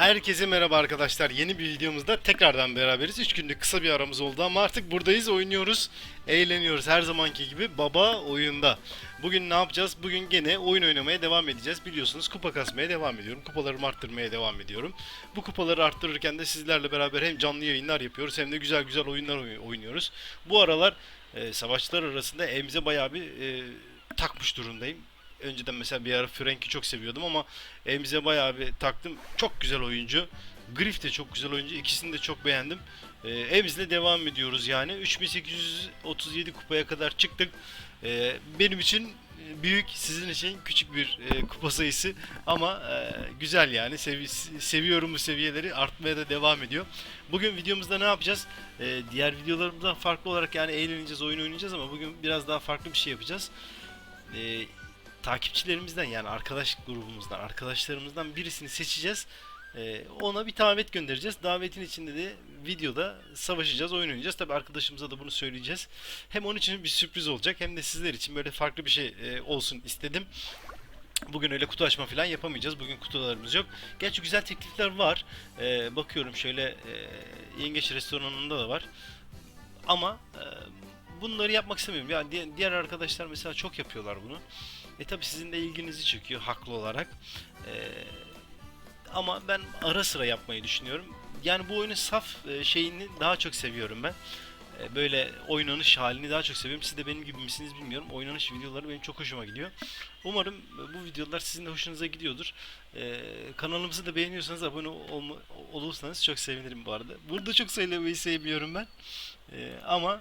Herkese merhaba arkadaşlar. Yeni bir videomuzda tekrardan beraberiz. 3 günlük kısa bir aramız oldu ama artık buradayız, oynuyoruz, eğleniyoruz. Her zamanki gibi baba oyunda. Bugün ne yapacağız? Bugün gene oyun oynamaya devam edeceğiz. Biliyorsunuz kupa kasmaya devam ediyorum. Kupalarımı arttırmaya devam ediyorum. Bu kupaları arttırırken de sizlerle beraber hem canlı yayınlar yapıyoruz hem de güzel güzel oyunlar oy- oynuyoruz. Bu aralar e, savaşçılar arasında Emze bayağı bir e, takmış durumdayım. Önceden mesela bir ara Frank'i çok seviyordum ama Emze bayağı bir taktım. Çok güzel oyuncu. Griff de çok güzel oyuncu. İkisini de çok beğendim. Ee, Emz'le devam ediyoruz yani. 3837 kupaya kadar çıktık. Ee, benim için büyük, sizin için küçük bir e, kupa sayısı ama e, güzel yani. Sevi- seviyorum bu seviyeleri. Artmaya da devam ediyor. Bugün videomuzda ne yapacağız? Ee, diğer videolarımızdan farklı olarak yani eğleneceğiz, oyun oynayacağız ama bugün biraz daha farklı bir şey yapacağız. Ee, takipçilerimizden yani arkadaş grubumuzdan, arkadaşlarımızdan birisini seçeceğiz. Ee, ona bir davet göndereceğiz. Davetin içinde de videoda savaşacağız, oyun oynayacağız. Tabi arkadaşımıza da bunu söyleyeceğiz. Hem onun için bir sürpriz olacak hem de sizler için böyle farklı bir şey e, olsun istedim. Bugün öyle kutu açma falan yapamayacağız. Bugün kutularımız yok. Gerçi güzel teklifler var. Ee, bakıyorum şöyle e, Yengeç restoranında da var. Ama e, bunları yapmak istemiyorum. Yani di- diğer arkadaşlar mesela çok yapıyorlar bunu. E tabi sizin de ilginizi çekiyor haklı olarak. E, ama ben ara sıra yapmayı düşünüyorum. Yani bu oyunun saf e, şeyini daha çok seviyorum ben. E, böyle oynanış halini daha çok seviyorum. Siz de benim gibi misiniz bilmiyorum. Oynanış videoları benim çok hoşuma gidiyor. Umarım bu videolar sizin de hoşunuza gidiyordur. E, kanalımızı da beğeniyorsanız abone olma, olursanız çok sevinirim bu arada. Burada çok söylemeyi sevmiyorum ben. E, ama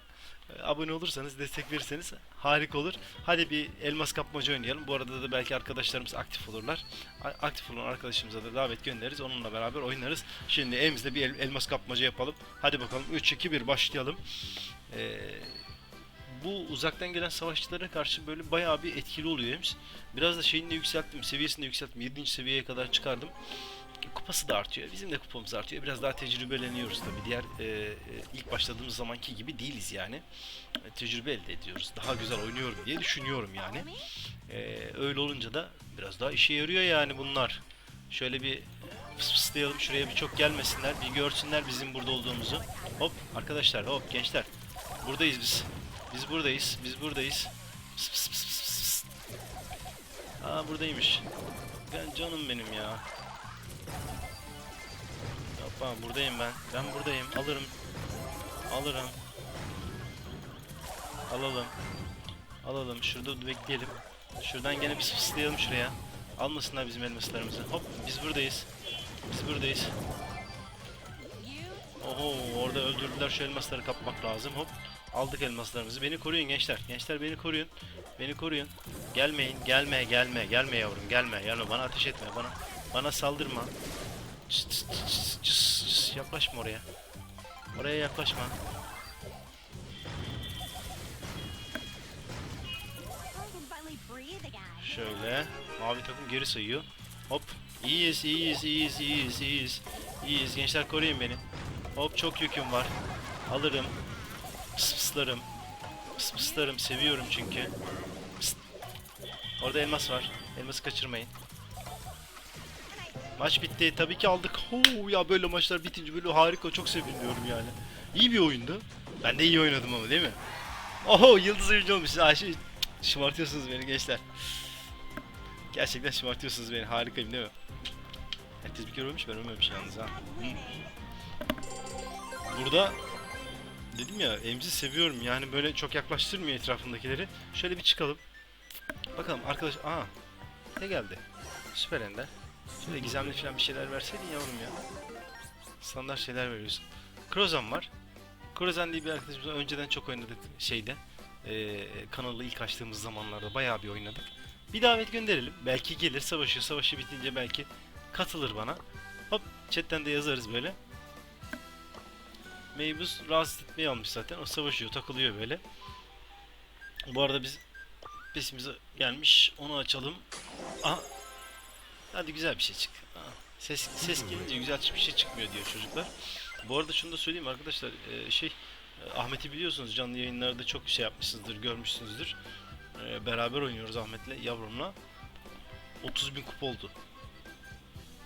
abone olursanız, destek verirseniz harika olur. Hadi bir elmas kapmaca oynayalım. Bu arada da belki arkadaşlarımız aktif olurlar. Aktif olan arkadaşımıza da davet göndeririz. Onunla beraber oynarız. Şimdi evimizde bir el- elmas kapmaca yapalım. Hadi bakalım 3 2 1 başlayalım. Ee, bu uzaktan gelen savaşçılara karşı böyle bayağı bir etkili oluyor. Biraz da şeyini de yükselttim, seviyesini de yükselttim. 7. seviyeye kadar çıkardım. Kupası da artıyor. Bizim de kupamız artıyor. Biraz daha tecrübeleniyoruz tabii. Diğer e, e, ilk başladığımız zamanki gibi değiliz yani. E, tecrübe elde ediyoruz. Daha güzel oynuyorum diye düşünüyorum yani. E, öyle olunca da biraz daha işe yarıyor yani bunlar. Şöyle bir fıs fıslayalım şuraya bir çok gelmesinler. Bir görsünler bizim burada olduğumuzu. Hop arkadaşlar hop gençler. Buradayız biz. Biz buradayız. Biz buradayız. Pıs pıs pıs pıs pıs. Aa buradaymış. Ben canım benim ya. Yapma buradayım ben. Ben buradayım. Alırım. Alırım. Alalım. Alalım. Şurada bekleyelim. Şuradan gene bir fıslayalım şuraya. Almasınlar bizim elmaslarımızı. Hop biz buradayız. Biz buradayız. Oho orada öldürdüler şu elmasları kapmak lazım. Hop aldık elmaslarımızı. Beni koruyun gençler. Gençler beni koruyun. Beni koruyun. Gelmeyin. Gelme gelme. Gelme yavrum gelme. Gelme bana ateş etme. Bana bana saldırma. Çıs, çıs, çıs, çıs, çıs. Yaklaşma oraya. Oraya yaklaşma. Şöyle. Mavi takım geri sayıyor. Hop. İyiyiz, iyiyiz, iyiyiz, iyiyiz, iyiyiz. İyiyiz. Gençler koruyun beni. Hop çok yüküm var. Alırım. Pıs pıslarım. Pıs pıslarım. Seviyorum çünkü. Pıst. Orada elmas var. Elması kaçırmayın. Maç bitti. Tabii ki aldık. Huu ya böyle maçlar bitince böyle harika. Çok seviniyorum yani. İyi bir oyundu. Ben de iyi oynadım ama değil mi? Oho yıldız oyuncu olmuş. Ayşe şımartıyorsunuz beni gençler. Gerçekten şımartıyorsunuz beni. Harikayım değil mi? Herkes bir kere ölmüş ben ölmemiş yalnız ha. Burada dedim ya emzi seviyorum yani böyle çok yaklaştırmıyor etrafındakileri. Şöyle bir çıkalım. Bakalım arkadaş aa ne geldi? Süper Ender. Şöyle gizemli falan bir şeyler verseydin yavrum ya. Standart şeyler veriyorsun. Krozan var. Krozan diye bir arkadaşımızla önceden çok oynadık şeyde. Ee, kanalı ilk açtığımız zamanlarda bayağı bir oynadık. Bir davet gönderelim. Belki gelir savaşı. Savaşı bitince belki katılır bana. Hop chatten de yazarız böyle. Meybuz rahatsız etmeyi almış zaten. O savaşıyor, takılıyor böyle. Bu arada biz pesimize gelmiş. Onu açalım. Aha. Hadi güzel bir şey çık. Ses ses gelince güzel bir şey çıkmıyor diyor çocuklar. Bu arada şunu da söyleyeyim arkadaşlar. Ee, şey e, Ahmet'i biliyorsunuz canlı yayınlarda çok şey yapmışsınızdır, görmüşsünüzdür. Ee, beraber oynuyoruz Ahmet'le, yavrumla. 30 bin kupa oldu.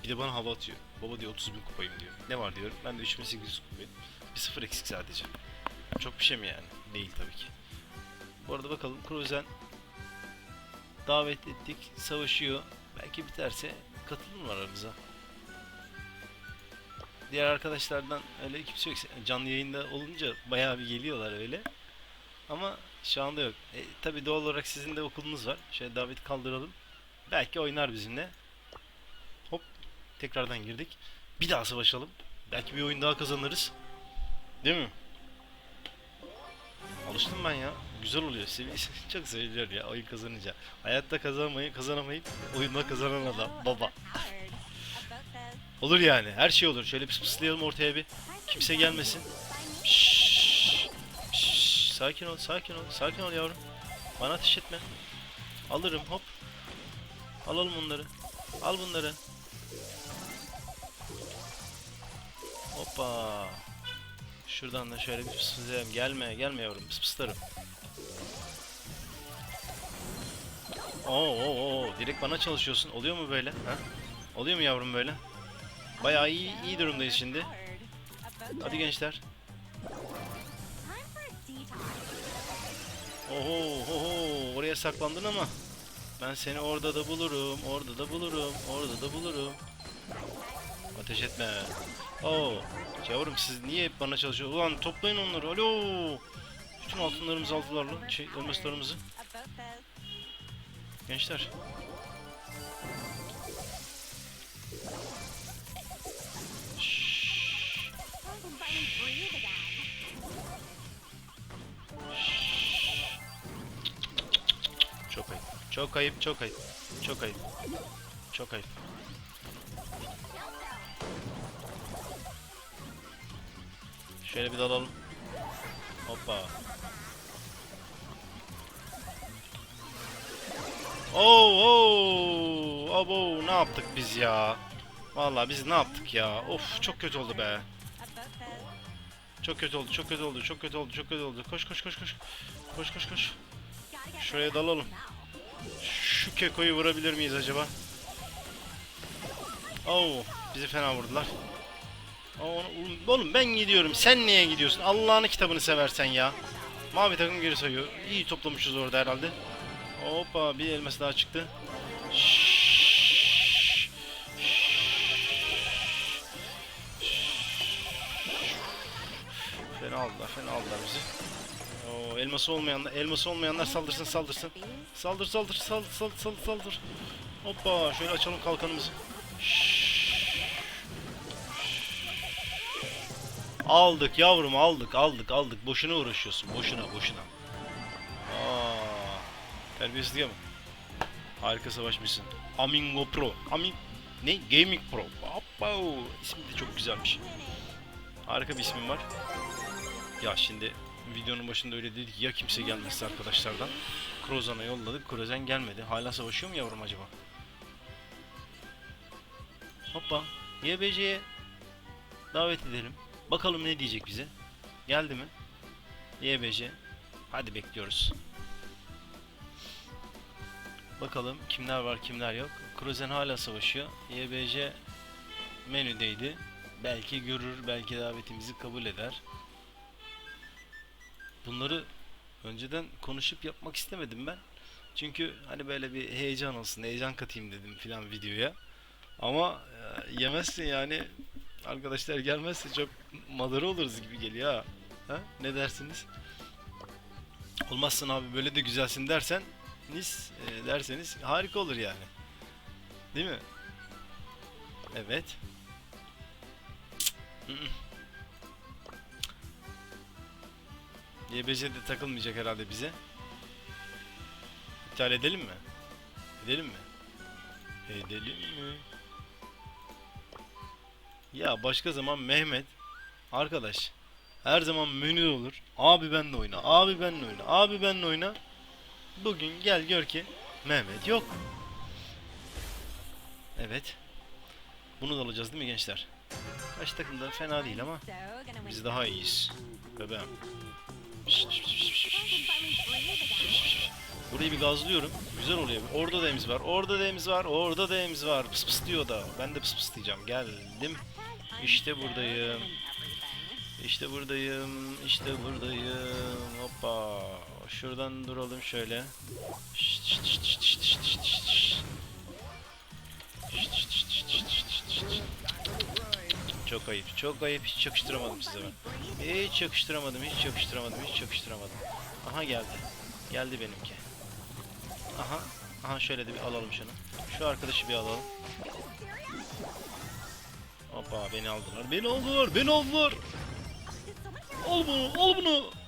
Bir de bana hava atıyor. Baba diyor 30 bin kupayım diyor. Ne var diyorum. Ben de 3800 kupayım. Bir sıfır eksik sadece. Çok bir şey mi yani? Değil tabii ki. Bu arada bakalım Cruzen davet ettik. Savaşıyor. Belki biterse katılım aramıza. Diğer arkadaşlardan öyle kimse yok. Canlı yayında olunca bayağı bir geliyorlar öyle. Ama şu anda yok. E, tabii doğal olarak sizin de okulunuz var. Şöyle davet kaldıralım. Belki oynar bizimle. Hop. Tekrardan girdik. Bir daha savaşalım. Belki bir oyun daha kazanırız. Değil mi? Alıştım ben ya. Güzel oluyor. Çok seviliyor ya oyun kazanınca. Hayatta kazanamayı kazanamayıp oyunda kazanan adam. Baba. Olur yani. Her şey olur. Şöyle pıs pıslayalım ortaya bir. Kimse gelmesin. Şşş. Şşş. Sakin ol, sakin ol. Sakin ol yavrum. Bana ateş etme. Alırım hop. Alalım bunları. Al bunları. Hoppa. Şuradan da şöyle bir pıslayalım. Gelme, gelme yavrum. Pıs pıslarım. Oo, oo, oo. Direkt bana çalışıyorsun. Oluyor mu böyle? Ha? Oluyor mu yavrum böyle? Bayağı iyi, iyi durumdayız şimdi. Hadi gençler. Oho, oho, oraya saklandın ama ben seni orada da bulurum, orada da bulurum, orada da bulurum. Ateş etme. Oo, yavrum siz niye hep bana çalışıyorsunuz? Ulan toplayın onları. Alo. Bütün altınlarımızı aldılar lan. Şey, elmaslarımızı. Gençler. Çok ayıp. Çok ayıp, çok ayıp. Çok ayıp. Çok ayıp. Şöyle bir dalalım. Hoppa. Oo, oo, abo, ne yaptık biz ya? Vallahi biz ne yaptık ya? Of, çok kötü oldu be. Çok kötü oldu, çok kötü oldu, çok kötü oldu, çok kötü oldu. Koş, koş, koş, koş. Koş, koş, koş. Şuraya dalalım. Şu kekoyu vurabilir miyiz acaba? Oo, bizi fena vurdular. Oğlum, ben gidiyorum. Sen niye gidiyorsun? Allah'ını kitabını seversen ya. Mavi takım geri sayıyor. İyi toplamışız orada herhalde. Hoppa bir elması daha çıktı. Fena aldılar, fena aldılar bizi. Oo, elması olmayanlar, elması olmayanlar saldırsın, saldırsın. Saldır, saldır, saldır, saldır, saldır, saldır. Hoppa, şöyle açalım kalkanımızı. Aldık yavrum, aldık, aldık, aldık. Boşuna uğraşıyorsun, boşuna, boşuna. Aa, terbiyesiz değil mi? Harika savaşmışsın. Amingo Pro. Amin ne? Gaming Pro. Hoppa, ismi de çok güzelmiş. Harika bir ismin var. Ya şimdi videonun başında öyle dedik ya kimse gelmezse arkadaşlardan. Krozan'a yolladık. Krozen gelmedi. Hala savaşıyor mu yavrum acaba? Hoppa. YBC'ye davet edelim. Bakalım ne diyecek bize. Geldi mi? YBC. Hadi bekliyoruz. Bakalım kimler var kimler yok. Krozen hala savaşıyor. YBC menüdeydi. Belki görür, belki davetimizi kabul eder. Bunları önceden konuşup yapmak istemedim ben. Çünkü hani böyle bir heyecan olsun, heyecan katayım dedim filan videoya. Ama e, yemezsin yani arkadaşlar gelmezse çok madara oluruz gibi geliyor ha. ha? Ne dersiniz? Olmazsın abi böyle de güzelsin dersen nis e, derseniz harika olur yani. Değil mi? Evet. YBC de takılmayacak herhalde bize. İptal edelim mi? Edelim mi? Edelim mi? Ya başka zaman Mehmet arkadaş her zaman menü olur. Abi benle oyna. Abi benle oyna. Abi benle oyna. Bugün gel gör ki Mehmet yok. Evet. Bunu da alacağız değil mi gençler? Kaç takım da fena değil ama biz daha iyiyiz. Bebeğim. Burayı bir gazlıyorum. Güzel oluyor. Orada da emiz var. Orada da emiz var. Orada da emiz var. Pıs pıs diyor da. Ben de pıs pıs diyeceğim. Geldim. İşte buradayım. İşte buradayım. İşte buradayım. Hoppa. Şuradan duralım şöyle. Çok ayıp. Çok ayıp. Hiç yakıştıramadım size ben. Hiç yakıştıramadım. Hiç yakıştıramadım. Hiç yakıştıramadım. Aha geldi. Geldi benimki. Aha. Aha şöyle de bir alalım şunu. Şu arkadaşı bir alalım. Hoppa beni aldılar. Beni aldılar. Beni aldılar. Al bunu. Al bunu.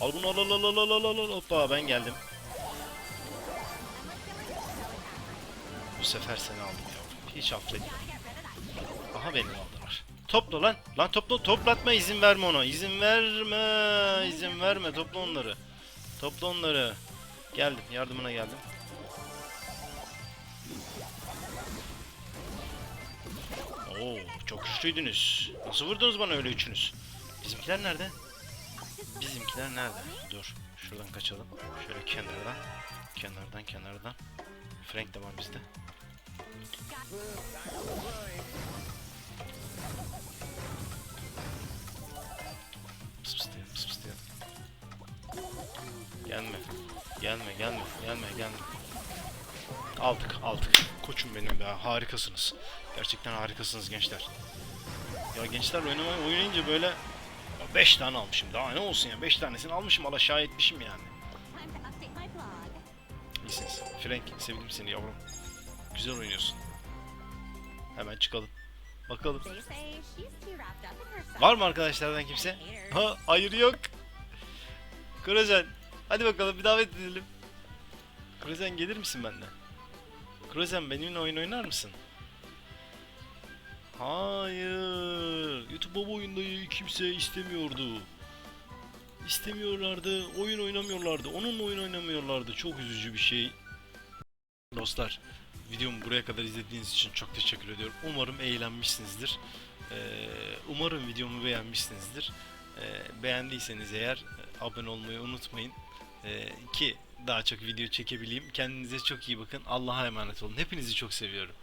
Al bunu al al al al al al al. Hoppa ben geldim. Bu sefer seni aldım yavrum. Hiç affediyorum. Aha beni aldılar. Topla lan. Lan topla toplatma izin verme ona. İzin verme. İzin verme. Topla onları. Topla onları. Geldim. Yardımına geldim. Oo, çok güçlüydünüz. Nasıl vurdunuz bana öyle üçünüz? Bizimkiler nerede? Bizimkiler nerede? Dur. Şuradan kaçalım. Şöyle kenardan. Kenardan kenardan. Frank de var bizde. Pıs pıs diyor, pıs pıs diyor. Gelme. Gelme, gelme, gelme, gelme. Aldık, aldık. Koçum benim be. Harikasınız. Gerçekten harikasınız gençler. Ya gençler oynamaya oynayınca böyle 5 tane almışım. Daha ne olsun ya? 5 tanesini almışım. Allah şahit etmişim yani. İyisiniz. Frank, sevdim seni yavrum. Güzel oynuyorsun. Hemen çıkalım. Bakalım. Var mı arkadaşlardan kimse? Ha, hayır yok. Krozen, hadi bakalım bir davet edelim. Krozen gelir misin benden? Krozen benimle oyun oynar mısın? Hayır. YouTube baba oyundayı kimse istemiyordu. İstemiyorlardı. Oyun oynamıyorlardı. Onunla oyun oynamıyorlardı. Çok üzücü bir şey. Dostlar, videomu buraya kadar izlediğiniz için çok teşekkür ediyorum. Umarım eğlenmişsinizdir. Ee, umarım videomu beğenmişsinizdir. Ee, beğendiyseniz eğer e, abone olmayı unutmayın. Ee, ki daha çok video çekebileyim. Kendinize çok iyi bakın. Allah'a emanet olun. Hepinizi çok seviyorum.